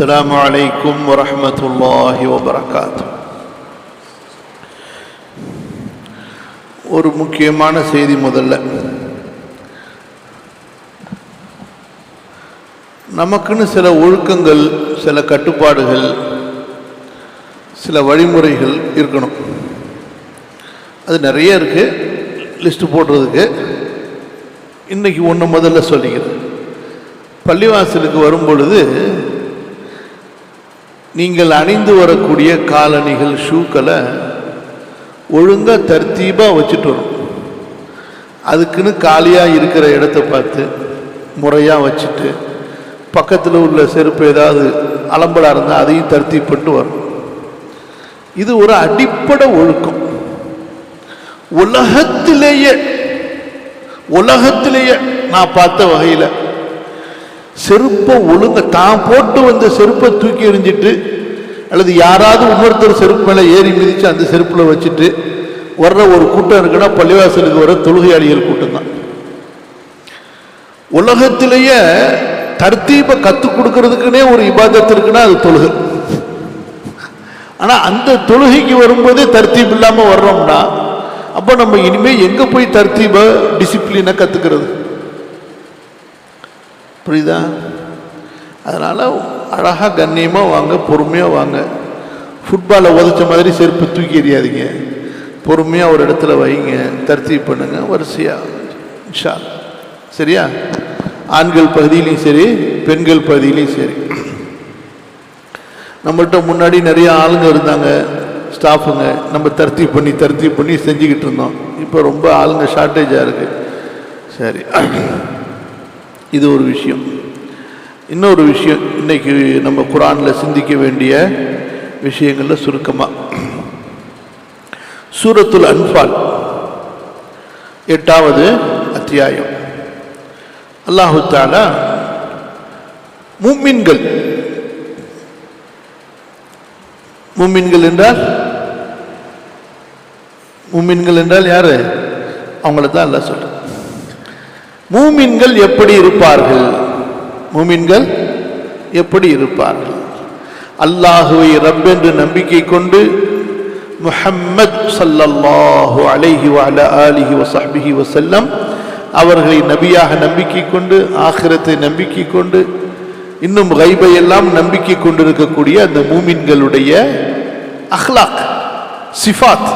السلام عليكم ورحمة الله وبركاته ஒரு முக்கியமான செய்தி முதல்ல நமக்குன்னு சில ஒழுக்கங்கள் சில கட்டுப்பாடுகள் சில வழிமுறைகள் இருக்கணும் அது நிறைய இருக்கு லிஸ்ட் போடுறதுக்கு இன்னைக்கு ஒன்று முதல்ல சொல்லிக்கிறேன் பள்ளிவாசலுக்கு வரும் பொழுது நீங்கள் அணிந்து வரக்கூடிய காலணிகள் ஷூக்களை ஒழுங்காக தர்த்தீபாக வச்சுட்டு வரும். அதுக்குன்னு காலியாக இருக்கிற இடத்த பார்த்து முறையாக வச்சுட்டு பக்கத்தில் உள்ள செருப்பு ஏதாவது அலம்பலாக இருந்தால் அதையும் தருத்திப்பட்டு வரும். இது ஒரு அடிப்படை ஒழுக்கம். உலகத்திலேயே உலகத்திலேயே நான் பார்த்த வகையில் செருப்பை ஒழுங்க தான் போட்டு வந்த செருப்பை தூக்கி எறிஞ்சிட்டு அல்லது யாராவது இன்னொருத்தர் செருப்பு மேலே ஏறி மிதித்து அந்த செருப்பில் வச்சுட்டு வர்ற ஒரு கூட்டம் இருக்குன்னா பள்ளிவாசலுக்கு வர தொழுகையாளிகள் கூட்டம் தான். உலகத்திலேயே தர்த்தீப்பை கற்றுக் கொடுக்கறதுக்குன்னே ஒரு இபாதத்து இருக்குன்னா அது தொழுகை. ஆனால் அந்த தொழுகைக்கு வரும்போதே தர்த்தீப் இல்லாமல் வர்றோம்னா அப்போ நம்ம இனிமேல் எங்கே போய் தர்த்தீபை டிசிப்ளினை கற்றுக்கிறது புரியுதா? அதனால் அழகாக கண்ணியமாக வாங்க பொறுமையாக வாங்க. ஃபுட்பாலை உதச்ச மாதிரி செருப்பு தூக்கி எறியாதீங்க. பொறுமையாக ஒரு இடத்துல வைங்க. தர்த்தி பண்ணுங்க. வரிசையாக இன்ஷா சரியா? ஆண்கள் பகுதியிலையும் சரி பெண்கள் பகுதியிலையும் சரி. நம்மள்கிட்ட முன்னாடி நிறைய ஆளுங்க இருந்தாங்க. ஸ்டாஃபுங்க நம்ம தர்த்தி பண்ணி தர்த்தி பண்ணி செஞ்சுக்கிட்டு இருந்தோம். இப்போ ரொம்ப ஆளுங்க ஷார்ட்டேஜாக இருக்குது சரி. இது ஒரு விஷயம். இன்னொரு விஷயம் இன்னைக்கு நம்ம குரானில் சிந்திக்க வேண்டிய விஷயங்களில் சுருக்கமாக சூரத்துல் அன்பால் எட்டாவது அத்தியாயம். அல்லாஹு தாலா மும்மின்கள் மும்மின்கள் என்றால்? மும்மின்கள் என்றால் யார்? அவங்கள தான் அல்லாஹ் சொல்கிறேன் மூமின்கள் எப்படி இருப்பார்கள்? மூமின்கள் எப்படி இருப்பார்கள்? அல்லாஹுவை ரப் என்று நம்பிக்கை கொண்டு முஹம்மத் சல்லல்லாஹு அலைஹி வல அலிஹி வஸஹ்பிஹி வசல்லம் அவர்களை நபியாக நம்பிக்கை கொண்டு ஆகிரத்தை நம்பிக்கை கொண்டு இன்னும் கைபை எல்லாம் நம்பிக்கை கொண்டிருக்கக்கூடிய அந்த மூமின்களுடைய அஹ்லாக் சிஃபாத்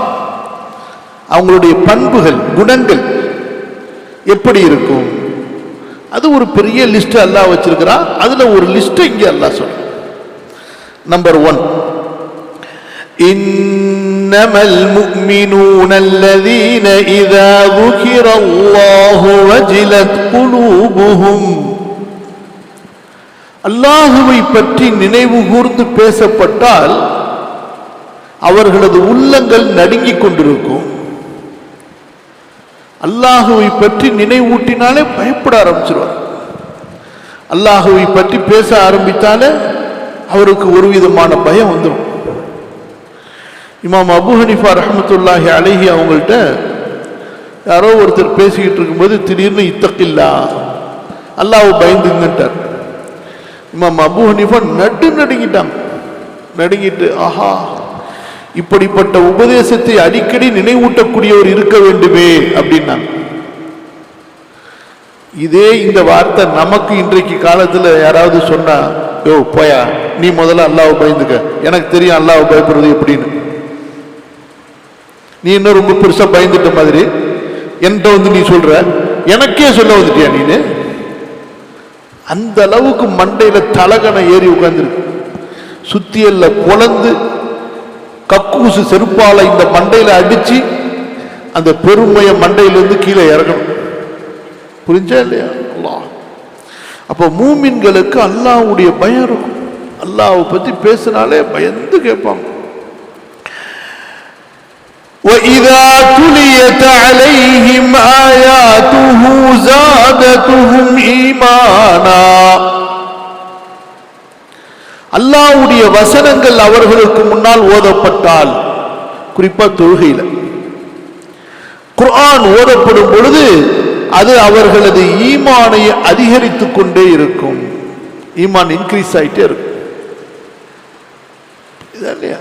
அவங்களுடைய பண்புகள் குணங்கள் எப்படி இருக்கும் அது ஒரு பெரிய லிஸ்ட் அல்லாஹ் வச்சிருக்கிறான் அதுல ஒரு லிஸ்ட் இங்க அல்லாஹ் சொல்ற நம்பர் ஒன் إنما المؤمنون الذين إذا ذكر الله وجلت قلوبهم அல்லாஹுவை பற்றி நினைவு கூர்ந்து பேசப்பட்டால் அவர்களது உள்ளங்கள் நடுங்கிக் கொண்டிருக்கும் அல்லாஹுவை பற்றி நினைவூட்டினாலே பயப்பட ஆரம்பிச்சிருவார். அல்லாஹுவை பற்றி பேச ஆரம்பித்தாலே அவருக்கு ஒரு விதமான பயம் வந்துடும் இமாம் அபு ஹனிஃபா ரஹமத்துல்லாஹி அழகி அவங்கள்ட்ட யாரோ ஒருத்தர் பேசிக்கிட்டு இருக்கும்போது திடீர்னு இத்தக்கில்லா அல்லாஹ் பயந்துங்கன்ட்டார். இமாம் அபு ஹனிஃபா நடு நடுங்கிட்டாங்க நடுங்கிட்டு ஆஹா இப்படிப்பட்ட உபதேசத்தை அடிக்கடி நினைவூட்டக்கூடியவர் இருக்க வேண்டுமே அப்படின்னா. இதே இந்த வார்த்தை நமக்கு இன்றைக்கு காலத்துல யாராவது சொன்னா யோ போயா நீ முதல்ல அல்லாஹ் பயந்துக்க. எனக்கு தெரியும் அல்லாஹ் பயப்படுறது எப்படின்னு. நீ இன்னும் ரொம்ப பெருசாக பயந்துட்ட மாதிரி என்கிட்ட வந்து நீ சொல்ற எனக்கே சொல்ல வந்துட்டியா நீனு? அந்த அளவுக்கு மண்டையில தலகனை ஏறி உட்கார்ந்துருக்கு. சுத்தியல்ல குழந்து கக்கூசு செருப்பால இந்த மண்டையில அடிச்சு அந்த பெருமைய மண்டையிலிருந்து கீழே இறங்கணும் புரிஞ்சா இல்லையா அல்லாஹ் அப்போ மூமின்களுக்கு அல்லாஹ்வுடைய பயம் இருக்கும் அல்லாஹ்வை பத்தி பேசினாலே பயந்து கேட்பாங்க وَإِذَا تُلِيَتْ அல்லாஹ்வுடைய வசனங்கள் அவர்களுக்கு முன்னால் ஓதப்பட்டால் குறிப்பா தொழுகையில. குர்ஆன் ஓதப்படும் பொழுது அது அவர்களது ஈமானை அதிகரித்துக் கொண்டே இருக்கும். ஈமான் இன்க்ரீஸ் ஆயிட்டே இருக்கும். இல்லையா?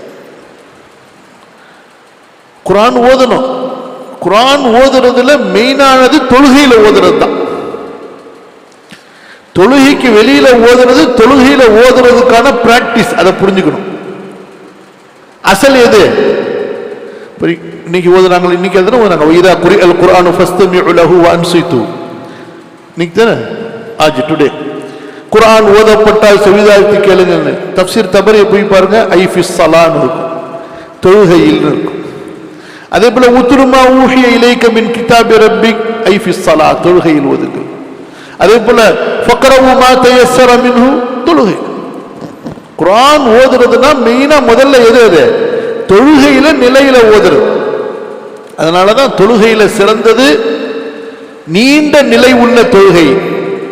குரான் ஓதணும். குரான் ஓதுறதுல மெயினானது தொழுகையில ஓதுறது தான் தொழுகைக்கு வெளியில ஓதுறது தொழுகையில ஓதுறதுக்கான பிராக்டிஸ் அதை புரிஞ்சுக்கணும். அசல் எது? இன்னைக்கு ஓதுறாங்க இன்னைக்கு எதுனா ஓதுறாங்க? இதா குறி அல் குர்ஆனு ஃபஸ்தமிஉ லஹு வ அன்சித்து. இன்னைக்கு தானே? ஆஜ் டுடே குர்ஆன் ஓதப்பட்டால் செவிதாழ்த்தி கேளுங்கன்னு தப்சீர் தபரியை போய் பாருங்க ஐஃபிஸ் சலான்னு இருக்கும். தொழுகையில் இருக்கும். அதே போல உத்துருமா ஊஹிய இலைக்க மின் கிதாபி ரப்பிக் ஐஃபிஸ் சலா தொழுகையில் ஓதுங்கள். அதே போல ஃபக்ரவு மா மின்ஹு தொழுகை குரான் ஓதுறதுன்னா மெயினா முதல்ல எது அது? தொழுகையில நிலையில ஓதுறது அதனால தான் தொழுகையில சிறந்தது நீண்ட நிலை உள்ள தொழுகை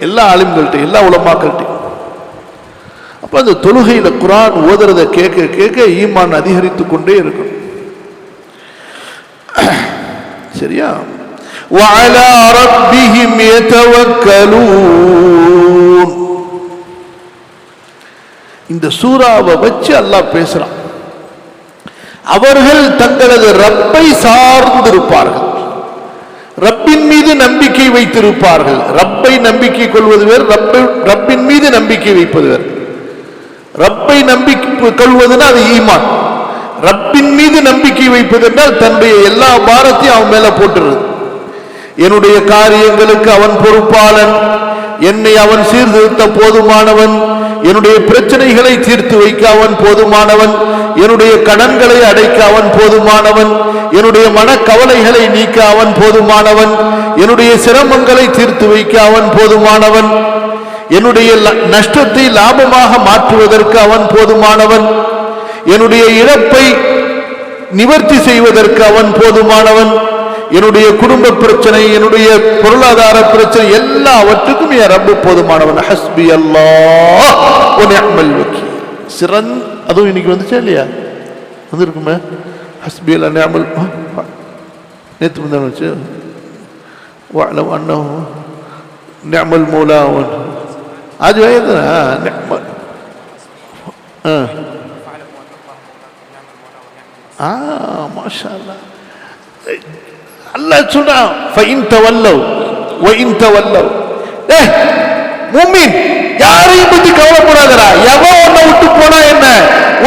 எல்லா ஆளுங்கள்ட்ட எல்லா உலமாக்கள்கிட்ட அப்ப அந்த தொழுகையில குரான் ஓதுறதை கேட்க கேட்க ஈமான் அதிகரித்து கொண்டே இருக்கும் சரியா وعلى ربهم يتوكلون இந்த சூறாவை வச்சு அல்லாஹ் பேசுறான் அவர்கள் தங்களது ரப்பை சார்ந்திருப்பார்கள் ரப்பின் மீது நம்பிக்கை வைத்திருப்பார்கள் ரப்பை நம்பிக்கை கொள்வது வேறு ரப்பை ரப்பின் மீது நம்பிக்கை வைப்பது வேறு ரப்பை நம்பிக்கை கொள்வதுன்னா அது ஈமான் ரப்பின் மீது நம்பிக்கை வைப்பது என்றால் தன்னுடைய எல்லா பாரத்தையும் அவன் மேல போட்டுறது என்னுடைய காரியங்களுக்கு அவன் பொறுப்பாளன். என்னை அவன் சீர்திருத்த போதுமானவன். என்னுடைய பிரச்சனைகளை தீர்த்து வைக்க அவன் போதுமானவன். என்னுடைய கடன்களை அடைக்க அவன் போதுமானவன். என்னுடைய மனக்கவலைகளை நீக்க அவன் போதுமானவன். என்னுடைய சிரமங்களை தீர்த்து வைக்க அவன் போதுமானவன். என்னுடைய நஷ்டத்தை லாபமாக மாற்றுவதற்கு அவன் போதுமானவன். என்னுடைய இழப்பை நிவர்த்தி செய்வதற்கு அவன் போதுமானவன். என்னுடைய குடும்ப பிரச்சனை என்னுடைய பொருளாதார பிரச்சனை எல்லாவற்றுக்கும் என் ரப்பு போதுமானவன். ஹஸ்பி அல்லா சிறந்த அதுவும் இன்னைக்கு வந்துச்சா இல்லையா? வந்துருக்குமே? ஹஸ்பி அல்லா நியாமல் நேற்று முந்தான வச்சு வாழம் வண்ணம் நியாமல் மூலா அது வயதுனா நியாமல் ஆ ஆ. மாஷா அல்லாஹ் அல்லாஹ் சொல்றான் ஃபைன் தவல்லவ் ஒயின் தவல்லவ். ஏ முமின் யாரையும் பத்தி கவலைப்படாதடா. எவன் உன்னை விட்டு போனா என்ன?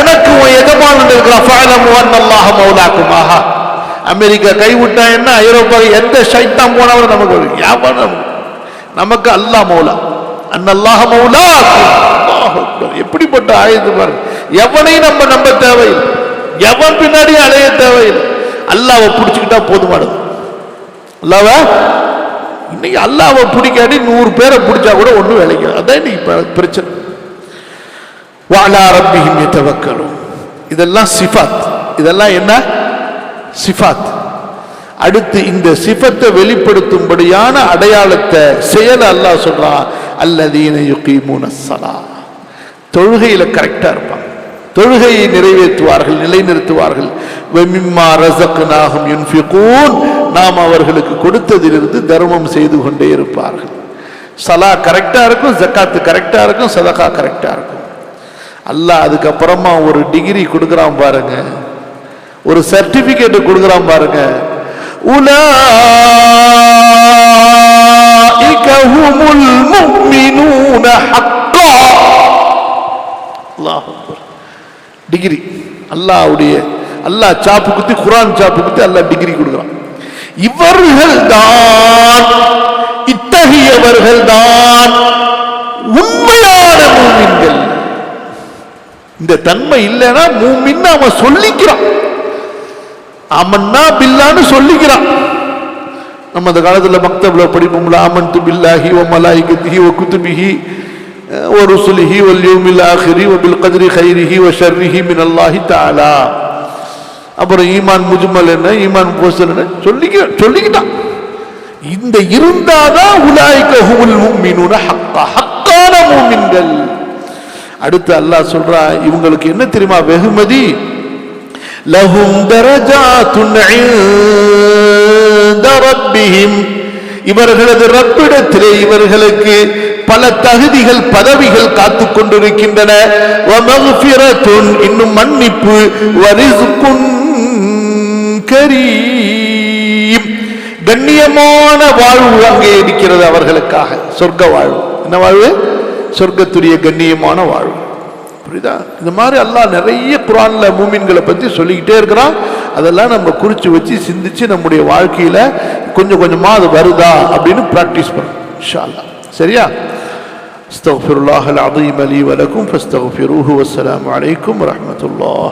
உனக்கு உன் எஜமானன் இருக்கிறான் ஃபாலம் அன்னல்லாஹ மௌலாக்கும். ஆஹா. அமெரிக்கா கைவிட்டா என்ன? ஐரோப்பா எந்த சைத்தான் போனவரும் நமக்கு ஒரு வியாபாரம் நமக்கு. அல்லாஹ் மௌலா. அன்னல்லாஹ மௌலா. எப்படிப்பட்ட ஆயுது பாருங்க எவனையும் நம்ம நம்ப தேவையில்லை. எவன் பின்னாடி அலைய தேவையில்லை. அல்லாவை பிடிச்சிக்கிட்டா போதுமானது. அல்லாவ? இன்னைக்கு அல்லாவை பிடிக்காட்டி நூறு பேரை பிடிச்சா கூட ஒன்றும் வேலைக்கு அதான் இன்னைக்கு பிரச்சனை. வாழா ரப்பிஹிம் தவக்கணும் இதெல்லாம் சிஃபாத். இதெல்லாம் என்ன? சிஃபாத். அடுத்து இந்த சிஃபத்தை வெளிப்படுத்தும்படியான அடையாளத்தை செயல் அல்லாஹ் சொல்றான் அல்லதீன யுகீமுன சலா தொழுகையில கரெக்டா இருப்பாங்க. தொழுகையை நிறைவேற்றுவார்கள் நிலைநிறுத்துவார்கள். வெமிம்மா ரஸக்னாஹும் யுன்ஃபிகூன். நாம் அவர்களுக்கு கொடுத்ததிலிருந்து தர்மம் செய்து கொண்டே இருப்பார்கள். சலா கரெக்டாக இருக்கும் ஜக்காத்து கரெக்டாக இருக்கும் சதகா கரெக்டாக இருக்கும். அல்லாஹ் அதுக்கப்புறமா ஒரு டிகிரி கொடுக்குறான் பாருங்க. ஒரு சர்டிஃபிகேட் கொடுக்குறான் பாருங்க. டிகிரி. அல்லாவுடைய அல்லாஹ் சாப்பு குத்தி குரான் சாப்பு குத்தி அல்லாஹ் டிகிரி கொடுக்குறான். இவர்கள்தான் இத்தகையவர்கள்தான் உண்மையான மூமின்கள். இந்த தன்மை இல்லைன்னா மூமின்னு அவன் சொல்லிக்கிறான். அமன்னா பில்லான்னு சொல்லிக்கிறான். நம்ம அந்த காலத்தில் மக்தப்ல படிப்போம்ல ஆமன்து பில்லாஹி ஓ மலாயிகத்திஹி வ குதுபிஹி அஹ், வ ருசுலிஹி வல் யௌமில் ஆখিরি வ பில் கத்ரி கைரிஹி வ ஷர்ரிஹி மின் அல்லாஹி தாலா அப்புறம் ஈமான் முஜ்மல் என்ன ஈமான் போசல் என்ன? சொல்லிக்க சொல்லிக்கிட்டான். இந்த இருந்தாதான் உலாய்க்க ஹுமுல் மூமினுன ஹக்கா ஹக்கான மூமின்கள் அடுத்து அல்லாஹ் சொல்றா இவங்களுக்கு என்ன தெரியுமா வெகுமதி? லஹும் தரஜாத்துன் இன்த ரப்பிஹிம். இவர்களது ரப்பிடத்திலே இவர்களுக்கு பல தகுதிகள் பதவிகள் காத்து கொண்டிருக்கின்றன இன்னும் மன்னிப்பு. வரிசுக்குன் கரீம் கண்ணியமான வாழ்வு அங்கே இருக்கிறது அவர்களுக்காக சொர்க்க வாழ்வு என்ன வாழ்வு சொர்க்கத்துடைய கண்ணியமான வாழ்வு புரியுதா இந்த மாதிரி அல்லாஹ் நிறைய குரான்ல மூமின்களை பத்தி சொல்லிக்கிட்டே இருக்கிறான் அதெல்லாம் நம்ம குறிச்சு வச்சு சிந்திச்சு நம்முடைய வாழ்க்கையில கொஞ்சம் கொஞ்சமா அது வருதா அப்படின்னு பிராக்டிஸ் பண்ணணும் இன்ஷா அல்லாஹ் சரியா استغفر الله العظيم لي ولكم فاستغفروه والسلام عليكم ورحمه الله